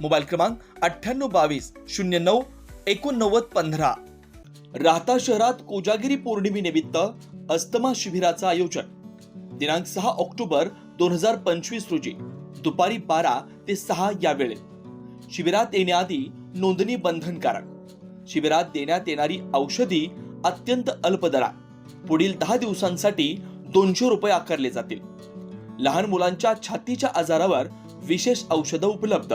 Mobile क्रमांक अठ्ठ्याण्णव बावीस शून्य नऊ एकोणनव्वद पंधरा. राहता शहरात कोजागिरी पौर्णिमेनिमित्त अस्तमा शिबिराचं आयोजन. दिनांक सहा ऑक्टोबर दोन हजार पंचवीस रोजी. दुपारी बारा ते सहा या वेळेत शिबिरात येण्याआधी नोंदणी बंधनकारक. शिबिरात देण्यात येणारी औषधी अत्यंत अल्प दरात. पुढील दहा दिवसांसाठी दोनशे रुपये आकारले जातील. लहान मुलांच्या छातीच्या आजारावर विशेष औषधं उपलब्ध.